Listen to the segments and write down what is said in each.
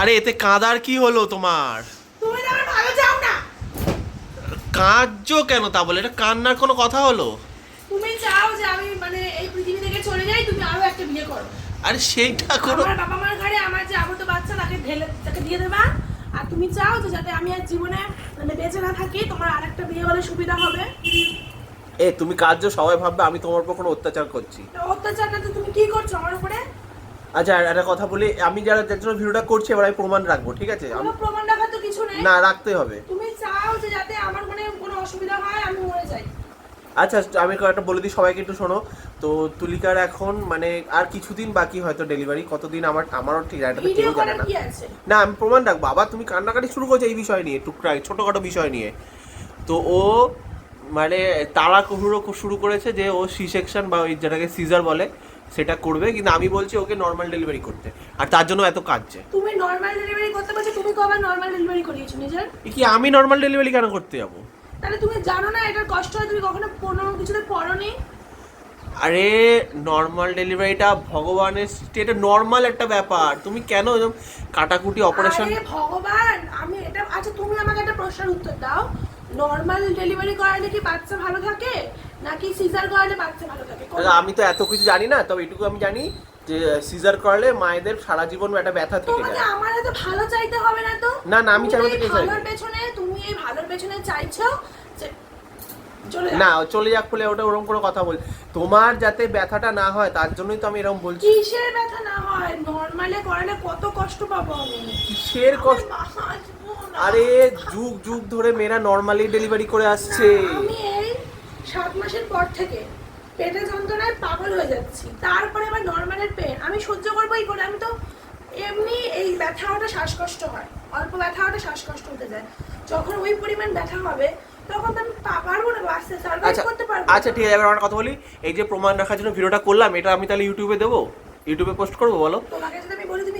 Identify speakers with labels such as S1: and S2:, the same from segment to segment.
S1: আরে এতে কাঁদার কি হলো তোমার? কাঁদছো কেন তা বলে? এটা কান্নার কোনো কথা হলো?
S2: তুমি চাও যে আমি মানে এই পৃথিবী থেকে চলে যাই তুমি আরও একটা বিয়ে করো।
S1: আরে সেইটা কোনো
S2: আমার বাবা মার ঘরে আমার যে আবদ্ধ বাচ্চা তাকে ঢেলে তাকে দিয়ে দেবা। আর তুমি চাও যে যাতে আমি আর জীবনে মানে বেঁচে না থাকি তোমার আরেকটা বিয়ে হলে সুবিধা হবে।
S1: এ তুমি কাঁদছো সবাই ভাববে আমি তোমার উপর কোনো অত্যাচার করছি।
S2: অত্যাচারটা তো তুমি কি করছ আমার উপরে?
S1: আচ্ছা আর একটা কথা বলি আমি যারা যার জন্য ভিডিওটা করছি এবার আমি প্রমাণ রাখব ঠিক আছে?
S2: কোনো
S1: আমি-
S2: প্রমাণ রাখার তো কিছু নেই।
S1: না রাখতে হবে।
S2: তুমি চাও যে যাতে আমার মানে কোনো অসুবিধা হয় আমি মরে যাই।
S1: আচ্ছা আমি একটা বলে দিই সবাইকে একটু শোনো। তো তুলিকার এখন মানে আর কিছুদিন বাকি হয়তো ডেলিভারি কতদিন আমার আমারও ঠিক এটা তো কেউ জানে না। না আমি প্রমাণ রাখব। আবার তুমি কান্নাকাটি শুরু করছ এই বিষয় নিয়ে টুকটাক ছোটোখাটো বিষয় নিয়ে। তো ও মানে তাড়া হুড়ো শুরু করেছে যে ও সি সেকশন বা ওই যেটাকে সিজার বলে সেটা করবে কিন্তু আমি বলছি ওকে নর্মাল ডেলিভারি করতে। আর তার জন্য এত কাজ কাঁদছে।
S2: তুমি নর্মাল ডেলিভারি করতে পারছ তুমি কবে নর্মাল ডেলিভারি করিয়েছো নিজের?
S1: কি আমি নর্মাল ডেলিভারি কেন করতে যাব?
S2: তাহলে তুমি জানো না এটার কষ্ট হয় তুমি কখনো কোনো কিছুতে পড়োনি?
S1: আরে নর্মাল ডেলিভারিটা ভগবানের সৃষ্টি এটা নর্মাল একটা ব্যাপার। তুমি কেন এরকম কাটাকুটি অপারেশন
S2: আরে ভগবান আমি এটা আচ্ছা তুমি আমাকে একটা প্রশ্নের উত্তর দাও। নর্মাল ডেলিভারি করালে কি বাচ্চা ভালো থাকে? নাকি সিজার করালে বাচ্চা ভালো থাকে?
S1: আমি তো এত কিছু জানি না তবে এটুকু আমি জানি যে সিজার করলে মায়েদের সারা জীবন একটা ব্যথা থেকে
S2: তোমাকে
S1: যায়।
S2: আমার এত ভালো চাইতে হবে না তো?
S1: না, না, আমি চাইব তো কে?
S2: ভালোর পেছনে তুমি এই ভালোর পেছনে চাইছো চলে
S1: না চলে যাক বলে ওটা ওরকম কোনো কথা বল তোমার যাতে ব্যথাটা না হয় তার জন্যই তো আমি এরকম বলছি।
S2: কিসের ব্যথা না হয়? নর্মালে করালে কত কষ্ট পাবো আমি?
S1: কিসের কষ্ট। আরে যুগ যুগ ধরে মেয়েরা নর্মালি ডেলিভারি করে আসছে।
S2: আমি সাত মাসের পর থেকে পেটে যন্ত্রণায় পাগল হয়ে যাচ্ছি। তারপরে আবার নর্মালের পেন আমি সহ্য করব এই করে। আমি তো এমনি এই ব্যথা হওয়াটা শ্বাসকষ্ট হয়। অল্প ব্যথা হওয়াটা শ্বাসকষ্ট হতে যায়। যখন ওই পরিমাণ ব্যথা হবে তখন আমি পারব না সার্ভাইভ
S1: আচ্ছা
S2: করতে পারব
S1: আচ্ছা ঠিক আছে। এবার আমার কথা বলি। এই যে প্রমাণ রাখার জন্য ভিডিওটা করলাম এটা আমি তাহলে ইউটিউবে দেবো? ইউটিউবে পোস্ট করব বলো?
S2: তোমাকে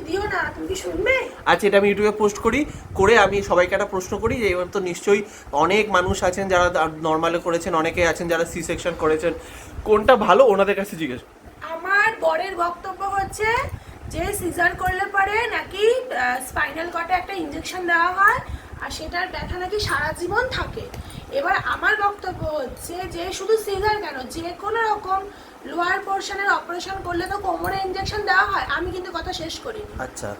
S2: দিও না তুমি কি শুনবে?
S1: আচ্ছা এটা আমি ইউটিউবে পোস্ট করি করে আমি সবাইকে একটা প্রশ্ন করি যে এবার তো নিশ্চয়ই অনেক মানুষ আছেন যারা নর্মালে করেছেন অনেকে আছেন যারা সি সেকশন করেছেন। কোনটা ভালো ওনাদের কাছে জিজ্ঞেস
S2: আমার বরের বক্তব্য হচ্ছে যে সিজার করলে পরে নাকি স্পাইনাল কটে একটা ইঞ্জেকশন দেওয়া হয় আর সেটার ব্যথা নাকি সারা জীবন থাকে। এবার আমার বক্তব্য হচ্ছে যে শুধু সিজার কেন? যে কোনো রকম লোয়ার পোর্শনের অপারেশন করলে তো কোমরে ইঞ্জেকশন দেওয়া হয়। আমি কিন্তু কথা শেষ করি
S1: আচ্ছা।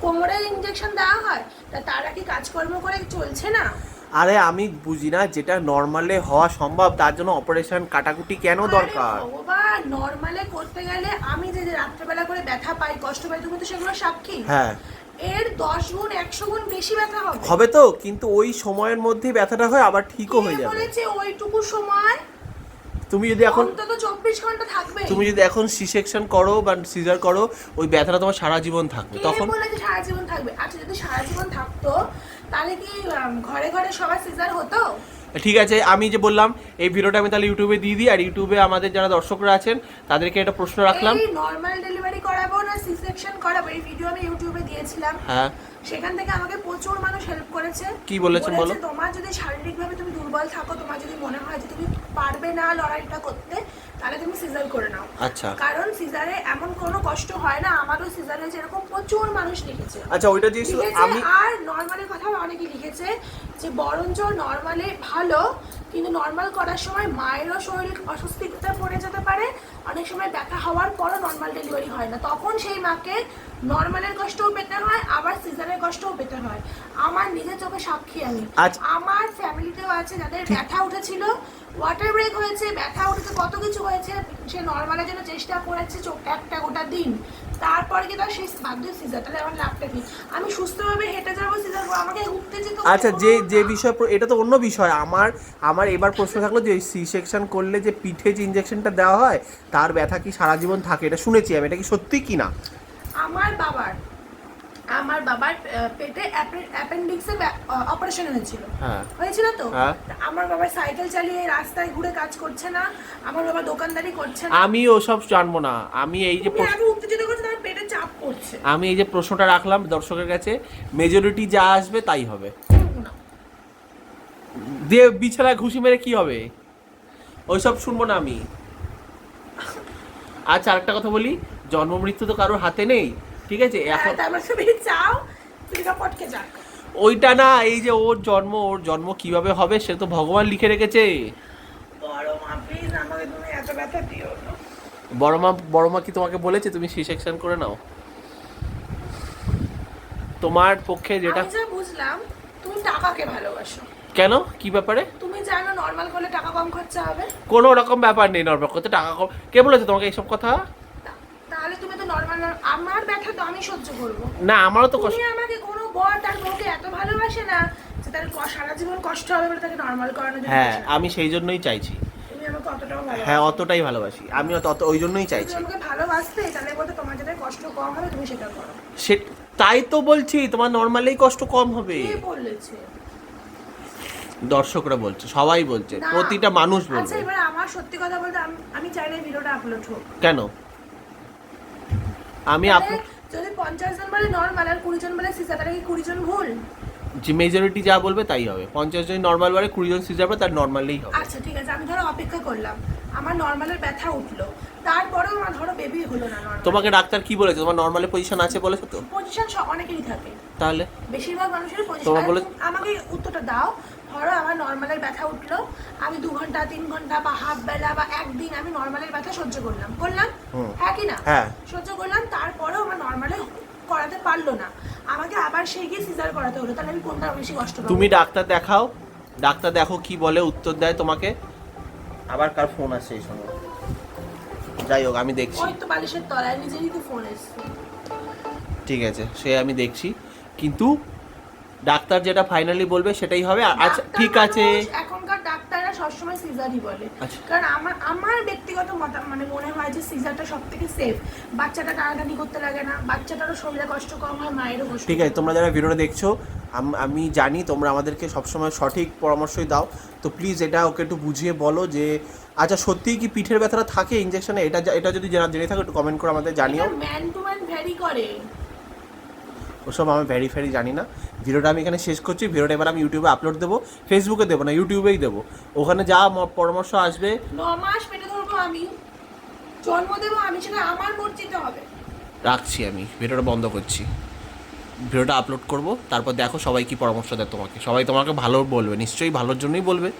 S2: কোমরে ইঞ্জেকশন দেওয়া হয়? তা তারা কি কাজকর্ম করে চলছে না?
S1: আরে আমি বুঝি না যেটা নর্মালে হওয়া সম্ভব তার জন্য অপারেশন কাটাকুটি কেন দরকার?
S2: ভগবান নর্মালে করতে গেলে আমি যে রাত্রেবেলা করে ব্যথা পাই কষ্ট পাই তুমি তো সেগুলো সাক্ষী।
S1: হ্যাঁ।
S2: এর দশ গুণ একশো গুণ বেশি ব্যথা হবে।
S1: হবে তো কিন্তু ওই সময়ের মধ্যেই ব্যথাটা হয় আবার ঠিকও হয়ে যাবে।
S2: বলেছে ওইটুকু সময়
S1: তুমি যদি এখন
S2: অন্তত চব্বিশ ঘণ্টা থাকবে।
S1: তুমি যদি এখন সি সেকশন করো বা সিজার করো ওই ব্যথাটা তোমার সারা জীবন থাকবে। তখন
S2: বলেছে সারা জীবন থাকবে? আচ্ছা যদি সারা জীবন থাকতো তাহলে কি ঘরে ঘরে সবার সিজার হতো?
S1: ঠিক আছে আমি যে বললাম এই ভিডিওটা আমি তাহলে ইউটিউবে দিয়ে দিই আর ইউটিউবে আমাদের যারা দর্শকরা আছেন তাদেরকে একটা প্রশ্ন রাখলাম।
S2: নর্মাল ডেলিভারি করাবো না সি সেকশন করাবো? এই ভিডিও আমি ইউটিউবে দিয়েছিলাম।
S1: হ্যাঁ।
S2: সেখান থেকে আমাকে প্রচুর মানুষ হেল্প করেছে।
S1: কি বলেছে বলো?
S2: তোমার যদি শারীরিকভাবে তুমি দুর্বল থাকো তোমার যদি মনে হয় যে তুমি পারবে না লড়াইটা করতে তাহলে তুমি সিজার করে নাও।
S1: আচ্ছা।
S2: কারণ সিজারে এমন কোনো কষ্ট হয় না আমারও সিজার হয়েছে এরকম প্রচুর মানুষ লিখেছে।
S1: আচ্ছা ওইটা
S2: লিখেছে
S1: আমি
S2: আর নর্মালের কথা অনেকে লিখেছে যে বরঞ্চ নর্মালে ভালো কিন্তু নর্মাল করার সময় মায়েরও শরীর অস্বস্তিতে পড়ে যেতে পারে। অনেক সময় ব্যথা হওয়ার পরও নর্মাল ডেলিভারি হয় না। তখন সেই মাকে নর্মালের কষ্টও পেতে হয় আবার সিজারের কষ্টও পেতে হয়। আমার নিজের চোখে সাক্ষী আমি।
S1: আচ্ছা।
S2: আমার ফ্যামিলিতেও আছে যাদের ব্যথা উঠেছিল। ওয়াটার ব্রেক হয়েছে ব্যথা উঠেছে কত কিছু হয়েছে। সে নর্মালের জন্য চেষ্টা করেছে চোখ একটা গোটা দিন। তারপরে কি তার সেই বাধ্য সিজার তাহলে আমার লাভটা কি? আমি সুস্থভাবে হেঁটে যাব সিজার আমাকে
S1: আচ্ছা যে যে বিষয় এটা তো অন্য বিষয়। আমার আমার এবার প্রশ্ন থাকল যে সি সেকশন করলে যে পিঠে যে ইঞ্জেকশনটা দেওয়া হয় তার ব্যথা কি সারা জীবন থাকে? এটা শুনেছি আমি। এটা কি সত্যি কি না?
S2: আমার বাবার আমার বাবার পেটে অ্যাপেন্ডিক্সের অপারেশন হয়েছিল।
S1: হ্যাঁ।
S2: হয়েছিল তো?
S1: হ্যাঁ।
S2: আমার বাবা সাইকেল চালিয়ে রাস্তায় ঘুরে কাজ করছে না। আমার বাবা দোকানদারি করছে না।
S1: আমি ওসব জানব না। আমি এই যে
S2: আগে উত্তেজিত করছে তার পেটে চাপ পড়ছে।
S1: আমি এই যে প্রশ্নটা রাখলাম দর্শকের কাছে মেজরিটি যা আসবে তাই হবে। দিয়ে বিছানায় ঘুষি মেরে কি হবে? ওইসব শুনব না আমি। আচ্ছা আরেকটা কথা বলি। জন্ম মৃত্যু তো কারোর হাতে নেই ঠিক আছে?
S2: হ্যাঁ,
S1: এখন
S2: চাও
S1: ওইটা না এই যে ওর জন্ম ওর জন্ম কীভাবে হবে সে তো ভগবান লিখে রেখেছে।
S2: বড় মা প্লিজ আমাকে তুমি এত ব্যথা দিও না।
S1: বড় মা কি তোমাকে বলেছে? তুমি সি সেকশন করে নাও। তোমার পক্ষে যেটা
S2: বুঝলাম তুমি টাকাকে ভালোবাসো।
S1: কেন? কি ব্যাপারে?
S2: তুমি জানো নর্মাল করলে টাকা কম খরচা হবে?
S1: কোনো রকম ব্যাপার নেই নর্মাল করতে টাকা কম কে বলেছে তোমাকে এইসব কথা?
S2: তাহলে তুমি তো নর্মাল আমার ব্যথা তো আমি সহ্য করব।
S1: না আমারও তো কষ্ট
S2: আমাকে কোনো বর তার বউকে এত ভালোবাসে না যে তার সারা জীবন কষ্ট হবে বলে তাকে নর্মাল করানো জন্য
S1: হ্যাঁ আমি সেই জন্যই চাইছি। হ্যাঁ অতটাই ভালোবাসি। আমিও তত ওই জন্যই চাইছি।
S2: আমাকে ভালোবাসতে তাহলে বলতে তোমার যাতে কষ্ট কম হবে তুমি সেটা করো।
S1: সে তাই তো বলছি তোমার নর্মালেই কষ্ট কম হবে।
S2: কে বলেছে?
S1: দর্শকরা বলছে সবাই বলছে প্রতিটা মানুষ
S2: বলছে
S1: আচ্ছা
S2: এবার আমার সত্যি কথা বলতে আমি- চাই না ভিডিওটা আপলোড হোক।
S1: কেন? আমি আপ
S2: যদি পঞ্চাশ জন বলে নর্মাল আর কুড়ি জন বলে সিসা তাহলে কি কুড়ি জন ভুল?
S1: যে মেজরিটি যা বলবে তাই হবে। পঞ্চাশ জন নর্মাল বারে কুড়ি জন সিজার তার নর্মালেই হবে।
S2: আচ্ছা ঠিক আছে আমি ধরো অপেক্ষা করলাম। আমার নর্মালের ব্যথা উঠল। তারপরেও আমার ধরো বেবি হলো না নর্মাল
S1: তোমাকে ডাক্তার কি বলেছে? তোমার নর্মালে পজিশন আছে বলেছে তো?
S2: পজিশন অনেকেরই থাকে।
S1: তাহলে?
S2: বেশিরভাগ মানুষের পজিশন আমাকে উত্তরটা দাও। ধরো আমার নর্মালের ব্যথা উঠল আমি দু ঘণ্টা তিন ঘণ্টা বা হাফ বেলা বা একদিন আমি নর্মালের ব্যথা সহ্য করলাম। করলাম। হ্যাঁ কি না?
S1: হ্যাঁ।
S2: সহ্য করলাম তারপরেও আমার নর্মালে করাতে পারল না। আমাকে আবার সেই গিয়ে সিজার করাতে হলো তাহলে আমি কোনটা বেশি কষ্ট পাবো?
S1: তুমি ডাক্তার দেখাও ডাক্তার দেখো কি বলে উত্তর দেয় তোমাকে। আবার কার ফোন আসছে এই সময়? যাই হোক আমি দেখছি।
S2: ওই তো বালিশের তলায় নিজেরই তো ফোন এসছে।
S1: ঠিক আছে সে আমি দেখছি। কিন্তু ডাক্তার যেটা ফাইনালি বলবে সেটাই হবে। আচ্ছা ঠিক আছে।
S2: এখনকার ডাক্তাররা সবসময় সিজারই বলে।
S1: আচ্ছা।
S2: কারণ আমার আমার ব্যক্তিগত মত মানে মনে হয় যে সিজারটা সব থেকে সেফ বাচ্চাটা টানাটানি করতে লাগে না বাচ্চাটারও শরীরে কষ্ট কম হয় মায়েরও কষ্ট
S1: ঠিক আছে তোমরা যারা ভিডিওটা দেখছ আমি জানি তোমরা আমাদেরকে সবসময় সঠিক পরামর্শই দাও। তো প্লিজ এটা ওকে একটু বুঝিয়ে বলো যে আচ্ছা সত্যিই কি পিঠের ব্যথাটা থাকে ইঞ্জেকশনে এটা এটা যদি জানা জেনে থাকো একটু কমেন্ট করে আমাদের জানিও।
S2: ম্যান টু ম্যান ভ্যারি করে।
S1: ওসব আমি ভ্যারি ফ্যারি জানি না। ভিডিওটা আমি এখানে শেষ করছি। ভিডিওটা এবার আমি ইউটিউবে আপলোড দেবো ফেসবুকে দেবো না ইউটিউবেই দেবো। ওখানে যা পরামর্শ আসবে।
S2: মাস পেটে ধরবো আমি। জন্ম দেবো আমি সেটা আমার মর্জিতে হবে।
S1: রাখছি আমি। ভিডিওটা বন্ধ করছি। ভিডিওটা আপলোড করব তারপর দেখো সবাই কি পরামর্শ দেয় তোমাকে। সবাই তোমাকে ভালো বলবে নিশ্চয়ই ভালোর জন্যই বলবে।